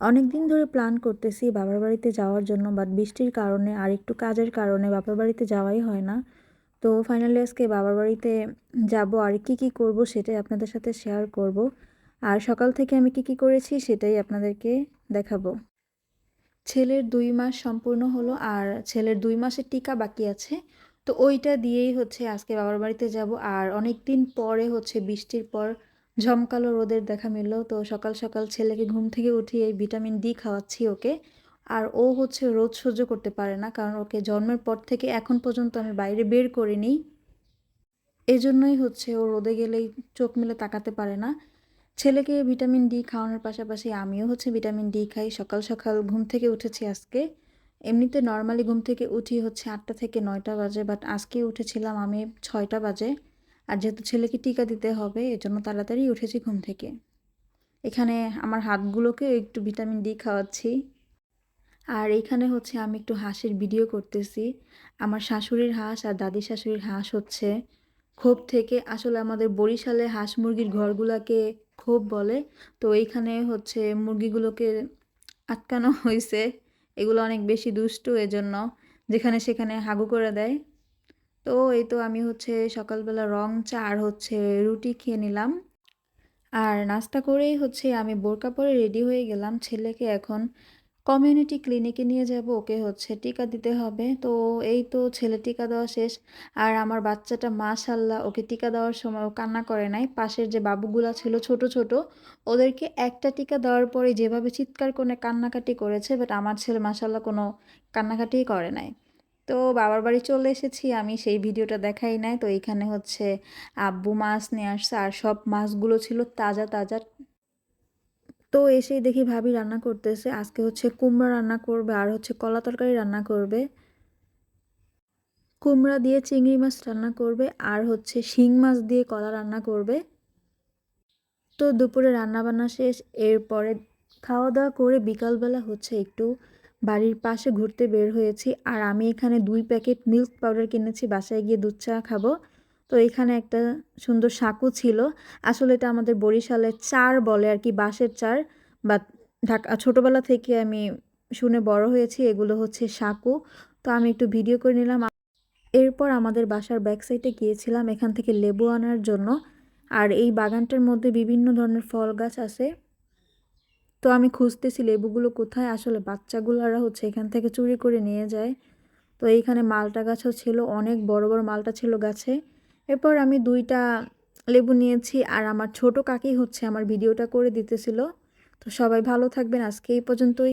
অনেক দিন ধরে প্ল্যান করতেছি বাবার বাড়িতে যাওয়ার জন্য বাট বৃষ্টির কারণে আর একটু কাজের কারণে বাবার বাড়িতে যাওয়াই হয় না। তো ফাইনালি আজকে বাবার বাড়িতে যাব আর কি কি করব সেটাই আপনাদের সাথে শেয়ার করব। আর সকাল থেকে আমি কি কি করেছি সেটাই আপনাদেরকে দেখাবো। ছেলের দুই মাস সম্পূর্ণ হলো আর ছেলের দুই মাসের টিকা বাকি আছে। তো ওইটা দিয়েই হচ্ছে আজকে বাবার বাড়িতে যাব আর অনেক দিন পরে হচ্ছে বৃষ্টির পর ঝমকালো রোদের দেখা মিলল। তো সকাল সকাল ছেলেকে ঘুম থেকে উঠিয়ে ভিটামিন ডি খাওয়াচ্ছি ওকে। আর ও হচ্ছে রোদ সহ্য করতে পারে না, কারণ ওকে জন্মের পর থেকে এখন পর্যন্ত আমি বাইরে বের করিনি। এজন্যই হচ্ছে ও রোদে গেলেই চোখ মেলে তাকাতে পারে না। ছেলেকে ভিটামিন ডি খাওয়ানোর পাশাপাশি আমিও হচ্ছে ভিটামিন ডি খাই। সকাল সকাল ঘুম থেকে উঠেছি আজকে। এমনিতে নর্মালি ঘুম থেকে উঠি হচ্ছে আটটা থেকে নয়টা বাজে বাট আজকে উঠেছিলাম আমি ছয়টা বাজে। আর যেহেতু ছেলেকে টিকা দিতে হবে, এজন্য তাড়াতাড়ি উঠেছি ঘুম থেকে। এখানে আমার হাতগুলোকে একটু ভিটামিন ডি খাওয়াচ্ছি। আর এইখানে হচ্ছে আমি একটু হাঁসের ভিডিও করতেছি। আমার শাশুড়ির হাঁস আর দাদি শাশুড়ির হাঁস হচ্ছে খোপ থেকে। আসলে আমাদের বরিশালে হাঁস মুরগির ঘরগুলোকে খোপ বলে। তো এইখানে হচ্ছে মুরগিগুলোকে আটকানো হয়েছে এগুলো অনেক বেশি দুষ্টু, এজন্য যেখানে সেখানে হাগু করে দেয়। তো এই তো আমি হচ্ছে সকালবেলা রং চা আর হচ্ছে রুটি খেয়ে নিলাম। আর নাস্তা করেই হচ্ছে আমি বোরকা পরে রেডি হয়ে গেলাম। ছেলেকে এখন কমিউনিটি ক্লিনিকে নিয়ে যাব, ওকে হচ্ছে টিকা দিতে হবে। তো এই তো ছেলে টিকা দেওয়া শেষ। আর আমার বাচ্চাটা মাশাল্লাহ ওকে টিকা দেওয়ার সময় ও কান্না করে নাই। পাশের যে বাবুগুলা ছিল ছোট ছোট, ওদেরকে একটা টিকা দেওয়ার পরে যেভাবে চিৎকার করে কান্নাকাটি করেছে বাট আমার ছেলে মাশাল্লাহ কোনো কান্নাকাটিই করে নাই। তো বাবার বাড়ি চলে এসেছি, আমি সেই ভিডিওটা দেখাই নাই। তো এইখানে হচ্ছে আব্বু মাছ নিয়ে আসছে, আর সব মাছগুলো ছিল তাজা তাজা। তো এসেই দেখি ভাবি রান্না করতেছে, আজকে হচ্ছে কুমড়া রান্না করবে, আর হচ্ছে কলা তরকারি রান্না করবে। কুমড়া দিয়ে চিংড়ি মাছ রান্না করবে, আর হচ্ছে শিং মাছ দিয়ে কলা রান্না করবে। তো দুপুরে রান্না বান্না শেষ, এরপরে খাওয়া দাওয়া করে বিকালবেলা হচ্ছে একটু বাড়ির পাশে ঘুরতে বের হয়েছি আর আমি এখানে দুই প্যাকেট মিল্ক পাউডার কিনেছি, বাসায় গিয়ে দুধ চা খাব। তো এখানে একটা সুন্দর সাঁকু ছিল। আসলে এটা আমাদের বরিশালের চার বলে আর কি, বাঁশের চার। বা ঢাকা, ছোটোবেলা থেকে আমি শুনে বড় হয়েছি, এগুলো হচ্ছে সাঁকু। তো আমি একটু ভিডিও করে নিলাম। এরপর আমাদের বাসার ব্যাক সাইডে গিয়েছিলাম এখান থেকে লেবু আনার জন্য। আর এই বাগানটার মধ্যে বিভিন্ন ধরনের ফল গাছ আছে। তো আমি খুঁজতেছি লেবুগুলো কোথায়? আসলে বাচ্চাগুলোরা হচ্ছে এখান থেকে চুরি করে নিয়ে যায়। তো এইখানে মালটা গাছও ছিল, অনেক বড় বড় মালটা ছিল গাছে। এরপর আমি দুইটা লেবু নিয়েছি আর আমার ছোট কাকি হচ্ছে আমার ভিডিওটা করে দিতেছিল। তো সবাই ভালো থাকবেন। আজকে এই পর্যন্তই।